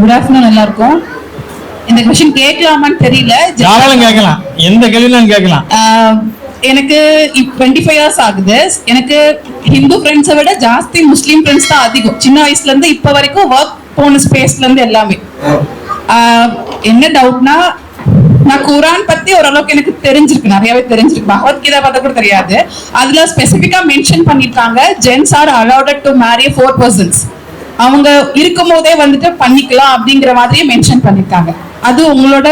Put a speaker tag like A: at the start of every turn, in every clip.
A: Good afternoon எல்லாருக்கும். இந்த question கேட்கலாமான்னு தெரியல.
B: தாராளம் கேட்கலாம். எந்த கேள்வியும் கேட்கலாம்.
A: ஆஹ் எனக்கு டுவெண்ட்டி ஃபைவ் இயர்ஸ் ஆகுது. எனக்கு ஹிந்து ஃப்ரெண்ட்ஸை விட ஜாஸ்தி முஸ்லீம் ஃப்ரெண்ட்ஸ் தான் அதிகம். சின்ன வயசுல இருந்து இப்போ வரைக்கும் ஒர்க் போன ஸ்பேஸ்ல இருந்து எல்லாமே. என்ன டவுட்னா நான் குரான் பத்தி ஓரளவுக்கு எனக்கு தெரிஞ்சிருக்கு. நிறையவே தெரிஞ்சிருக்கு. பகவத்கீதா பார்த்தா கூட தெரியாது. அதுல ஸ்பெசிஃபிக்கா மென்ஷன் பண்ணிருக்காங்க. Gents are allowed to marry four persons அவங்க இருக்கும் போதே வந்துட்டு பண்ணிக்கலாம் அப்படிங்கிற மாதிரியே மென்ஷன் பண்ணிருக்காங்க. அது உங்களோட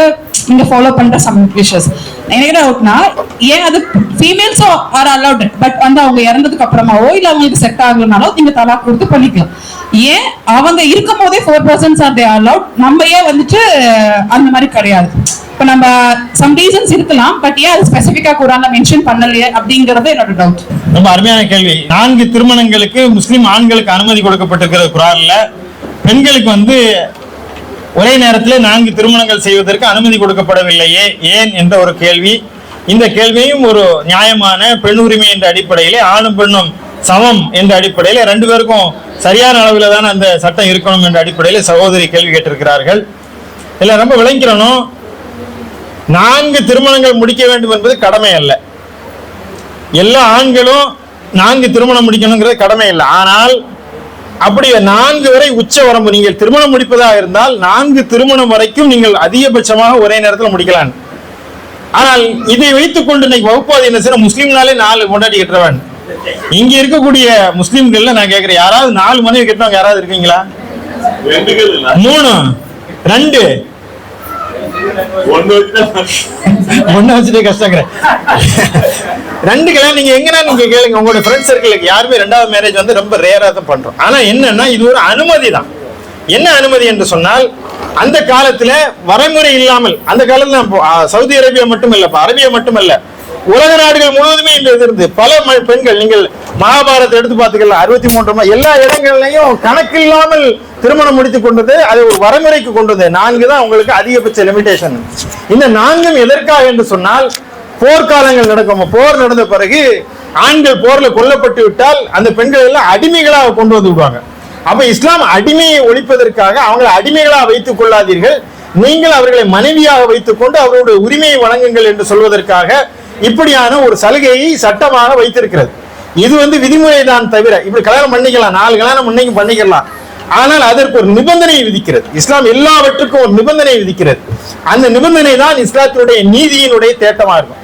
A: நீங்க ஃபாலோ பண்ற சம் விஷஸ் என்ன டவுட்னா ஏன் அது ஃபீமேல்ஸும் ஆர் அலௌட் பட் வந்து அவங்க இறந்ததுக்கு அப்புறமாவோ இல்ல அவங்களுக்கு செட் ஆகலனாலோ நீங்க தலா கொடுத்து பண்ணிக்கலாம். ஏன்? அவங்க இருக்கும் போதே four persons are they allowed நம்ம ஏன் வந்துட்டு அந்த மாதிரி கிடையாது. இப்போ நம்ம சம் ரீசன்ஸ் இருக்கலாம் பட் ஏன் அது ஸ்பெசிஃபிக்காக குரான்ல மென்ஷன் பண்ணலையே அப்படிங்கிறது என்னோட டவுட்
B: ரொம்ப அருமையான கேள்வி. நான்கு திருமணங்களுக்கு முஸ்லீம் ஆண்களுக்கு அனுமதி கொடுக்கப்பட்டிருக்கிற குரான்ல. பெண்களுக்கு வந்து ஒரே நேரத்தில் நான்கு திருமணங்கள் செய்வதற்கு அனுமதி கொடுக்கப்படவில்லையே ஏன் என்ற ஒரு கேள்வி. இந்த கேள்வியும் ஒரு நியாயமான பெண் உரிமை என்ற அடிப்படையிலே ஆணும் பெண்ணும் சமம் என்ற அடிப்படையில் ரெண்டு பேருக்கும் சரியான அளவில் தான் அந்த சட்டம் இருக்கணும் என்ற அடிப்படையில் சகோதரி கேள்வி கேட்டிருக்கிறார்கள். இதில் ரொம்ப விளங்கிறனும் நான்கு திருமணங்கள் முடிக்க வேண்டும் என்பது கடமை அல்ல. எல்லா ஆண்களும் நான்கு திருமணம் முடிக்கணுங்கிறது கடமை இல்லை. ஆனால் அப்படி நான்கு வரை உச்ச வரம்பு. நீங்கள் திருமணம் முடிப்பதா இருந்தால் நான்கு திருமணம் வரைக்கும் நீங்கள் அதிகபட்சமாக ஒரே நேரத்தில் முடிக்கலாம். ஆனால் இதை வைத்துக் கொண்டு இன்னைக்கு வகுப்பாது என்ன செய்ய முஸ்லீம்னாலே நாலு கொண்டாடி கட்டுறவன். இங்க இருக்கக்கூடிய முஸ்லீம்கள்ல நான் கேட்கிறேன் யாராவது நாலு மனைவி கட்டினவங்க யாராவது இருக்கீங்களா? மூணு. ரெண்டு. ஒன்னு வச்சுட்டே கஷ்டங்கிறேன். ரெண்டு கல்யாணம் நீங்க எங்கன்னா நீங்க கேளுங்க. உங்களோட ஃப்ரெண்ட்ஸ் சர்க்கிளுக்கு யாருமே ரெண்டாவது மேரேஜ் வந்து ரொம்ப ரேரா தான் பண்றோம். ஆனா என்னன்னா இது ஒரு அனுமதி தான். என்ன அனுமதி என்று சொன்னால் அந்த காலத்துல வரைமுறை இல்லாமல் அந்த காலத்துல சவுதி அரேபியா மட்டும் இல்லப்பா அரேபியா மட்டும் இல்லை உலக நாடுகள் முழுவதுமே இந்த இது இருந்து பல ம- பெண்கள் நீங்கள் மகாபாரதத்தை எடுத்து பார்த்துக்கலாம். அறுபத்தி மூன்று எல்லா இடங்கள்லையும் கணக்கில்லாமல் திருமணம் முடித்து கொண்டது அது ஒரு வரைமுறைக்கு கொண்டது நான்கு தான் உங்களுக்கு அதிகபட்ச லிமிடேஷன் இந்த நான்கும் எதற்காக என்று சொன்னால் போர்க்காலங்கள் நடக்கும். போர் நடந்த பிறகு ஆண்கள் போர்ல கொல்லப்பட்டு விட்டால் அந்த பெண்கள் எல்லாம் அடிமைகளாக கொண்டு வந்து விடுவாங்க. அப்ப இஸ்லாம் அடிமையை ஒழிப்பதற்காக அவங்களை அடிமைகளாக வைத்துக் கொள்ளாதீர்கள். நீங்கள் அவர்களை மனைவியாக வைத்துக் கொண்டு அவர்களுடைய உரிமையை வழங்குங்கள் என்று சொல்வதற்காக இப்படியான ஒரு சலுகையை சட்டமாக வைத்திருக்கிறது. இது வந்து விதிமுறை தான் தவிர இப்படி கல்யாணம் பண்ணிக்கலாம் நாலு கல்யாணம் இன்னைக்கு பண்ணிக்கலாம். ஆனால் அதற்கு ஒரு நிபந்தனை விதிக்கிறது. இஸ்லாம் எல்லாவற்றுக்கும் ஒரு நிபந்தனை விதிக்கிறது. அந்த நிபந்தனை தான் இஸ்லாத்தினுடைய நீதியினுடைய தேட்டமாக இருக்கும்.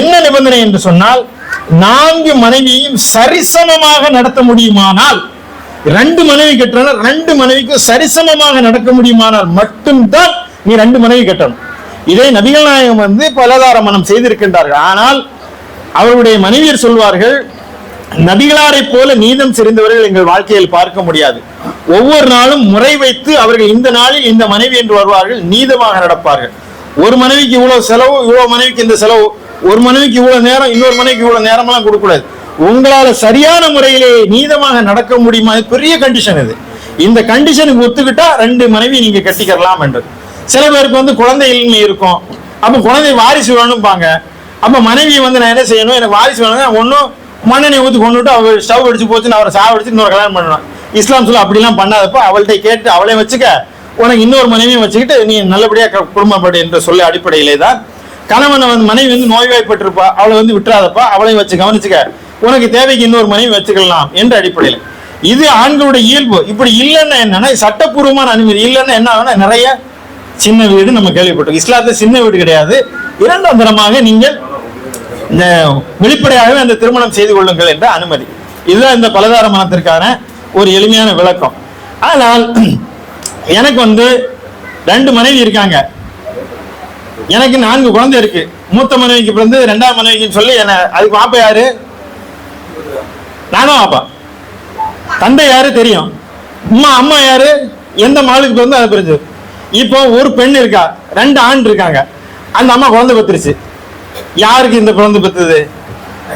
B: என்ன நிபந்தனை என்று சொன்னால் நான்கு மனைவியையும் சரிசமமாக நடத்த முடியுமானால் ரெண்டு மனைவி கட்டணும் ரெண்டு மனைவிக்கும் சரிசமமாக நடக்க முடியுமானால் மட்டும்தான் நீ ரெண்டு மனைவி கட்டணும். இதை நபிகள் நாயகம் வந்து பலதார மனம் செய்திருக்கின்றார்கள். ஆனால் அவருடைய மனைவியர் சொல்வார்கள் நபிகளாரை போல நீதம் சிறந்தவர்கள் எங்கள் வாழ்க்கையில் பார்க்க முடியாது. ஒவ்வொரு நாளும் முறை வைத்து அவர்கள் இந்த நாளில் இந்த மனைவி என்று வருவார்கள் நீதமாக நடப்பார்கள். ஒரு மனைவிக்கு இவ்வளவு செலவு இவ்வளவு மனைவிக்கு இந்த செலவு. ஒரு மனைவிக்கு இவ்வளவு நேரம் இன்னொரு மனைவிக்கு இவ்வளவு நேரமெல்லாம் கொடுக்கக்கூடாது. உங்களால சரியான முறையிலே நீதமாக நடக்க முடியுமா? பெரிய கண்டிஷன் இது. இந்த கண்டிஷனுக்கு ஒத்துக்கிட்டா ரெண்டு மனைவி நீங்க கட்டிக்கிறலாம் என்று. சில பேருக்கு வந்து குழந்தை இன்மை இருக்கும். அப்போ குழந்தை வாரிசு வேணும்பாங்க. அப்போ மனைவியை வந்து நான் என்ன செய்யணும்? எனக்கு வாரிசு வேணும் ஒன்றும் மண்ணெண்ணெய் ஊற்றி கொண்டுட்டு அவர் ஸ்டவ் அடிச்சு போச்சுன்னு அவரை சாவடிச்சு இன்னொரு கல்யாணம் பண்ணணும். இஸ்லாம் சொல்ல அப்படிலாம் பண்ணாதப்போ அவள்கிட்ட கேட்டு அவளையும் வச்சுக்க. உனக்கு இன்னொரு மனைவியும் வச்சுக்கிட்டு நீ நல்லபடியாக க- குடும்பப்படு என்ற சொல்ல அடிப்படையிலே தான். கணவனை வந்து மனைவி வந்து நோய்வாய்ப்பட்டிருப்பா. அவளை வந்து விட்டுறாதப்பா அவளையும் வச்சு கவனிச்சுக்க. உனக்கு தேவைக்கு இன்னொரு மனைவி வச்சுக்கலாம் என்ற அடிப்படையில். இது ஆண்களுடைய இயல்பு. இப்படி இல்லைன்னா என்னன்னா சட்டப்பூர்வமான அனுமதி. இல்லைன்னா என்ன ஆகும்னா நிறைய சின்ன வீடு நம்ம கேள்விப்பட்டோம் இஸ்லாத்துல சின்ன வீடு கிடையாது. இரண்டாம் தரமாக நீங்கள் இந்த வெளிப்படையாகவே அந்த திருமணம் செய்து கொள்ளுங்கள் என்ற அனுமதி. இதுதான் இந்த பலதார மனத்திற்கான ஒரு எளிமையான விளக்கம். ஆனால் எனக்கு வந்து ரெண்டு மனைவி இருக்காங்க. எனக்கு நான்கு குழந்தை இருக்கு. மூத்த மனைவிக்கு பிறந்து ரெண்டாம் மனைவிக்குன்னு சொல்லி என்ன அதுக்கு வாப்பா யாரு? நானும் வாப்பா தந்தை யாரு தெரியும்? அம்மா அம்மா யாரு? எந்த மாலுக்கு பிறந்து அது பிரிஞ்சது இப்போ ஒரு பெண் இருக்கா? ரெண்டு ஆண் இருக்காங்க. அந்த அம்மா குழந்தை பெற்றுருச்சு யாருக்கு இந்த குழந்தை பெற்றது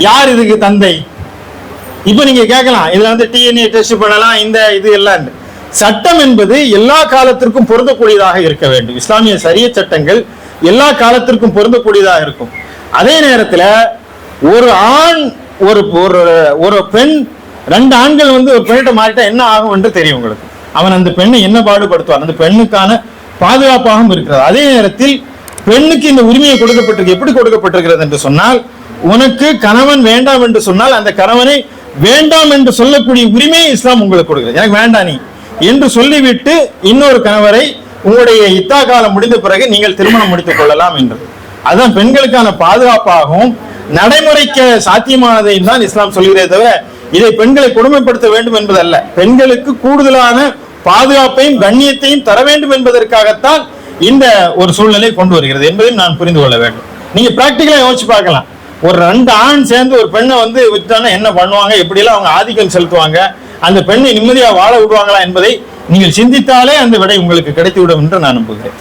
B: யார் இதுக்கு தந்தை? இப்போ நீங்க கேட்கலாம். இதுல வந்து டிஎன்ஏ டெஸ்ட் பண்ணலாம் இந்த இது எல்லாம். சட்டம் என்பது எல்லா காலத்திற்கும் பொருந்தக்கூடியதாக இருக்க வேண்டும். இஸ்லாமிய சரிய சட்டங்கள் எல்லா காலத்திற்கும் பொருந்தக்கூடியதாக இருக்கும். அதே நேரத்தில் ஒரு ஆண் ஒரு ஒரு ஒரு பெண் ரெண்டு ஆண்கள் வந்து ஒரு பெண்ணிட்ட மாறிட்டா என்ன ஆகும் என்று தெரியும் உங்களுக்கு. அவன் அந்த பெண்ணை என்ன பாடுபடுத்துவான்? அந்த பெண்ணுக்கான பாதுகாப்பாகவும் இருக்கிறது. அதே நேரத்தில் பெண்ணுக்கு இந்த உரிமையை கொடுக்கப்பட்டிருக்கு. எப்படி கொடுக்கப்பட்டிருக்கிறது என்று சொன்னால் உனக்கு கணவன் வேண்டாம் என்று சொன்னால் அந்த கணவனை வேண்டாம் என்று சொல்லக்கூடிய உரிமையை இஸ்லாம் உங்களுக்கு கொடுக்கிறது. எனக்கு வேண்டாம் நீ என்று சொல்லிவிட்டு இன்னொரு கணவரை உங்களுடைய இத்தா காலம் முடிந்த பிறகு நீங்கள் திருமணம் முடித்துக் கொள்ளலாம் என்று. அதுதான் பெண்களுக்கான பாதுகாப்பாகவும் நடைமுறைக்க சாத்தியமானதையும் தான் இஸ்லாம் சொல்கிறதே தவிர இதை பெண்களை கொடுமைப்படுத்த வேண்டும் என்பதல்ல. பெண்களுக்கு கூடுதலான பாதுகாப்பையும் கண்ணியத்தையும் தர வேண்டும் என்பதற்காகத்தான் இந்த ஒரு சூழ்நிலை கொண்டு வருகிறது என்பதையும் நான் புரிந்து கொள்ள வேண்டும். நீங்க பிராக்டிக்கலா யோசிச்சு பார்க்கலாம். ஒரு ரெண்டு ஆண் சேர்ந்து ஒரு பெண்ணை வந்து விட்டானா என்ன பண்ணுவாங்க? எப்படியெல்லாம் அவங்க ஆதிக்கம் செலுத்துவாங்க? அந்த பெண்ணை நிம்மதியா வாழ விடுவாங்களா என்பதை நீங்கள் சிந்தித்தாலே அந்த விடை உங்களுக்கு கிடைத்துவிடும் என்று நான் நம்புகிறேன்.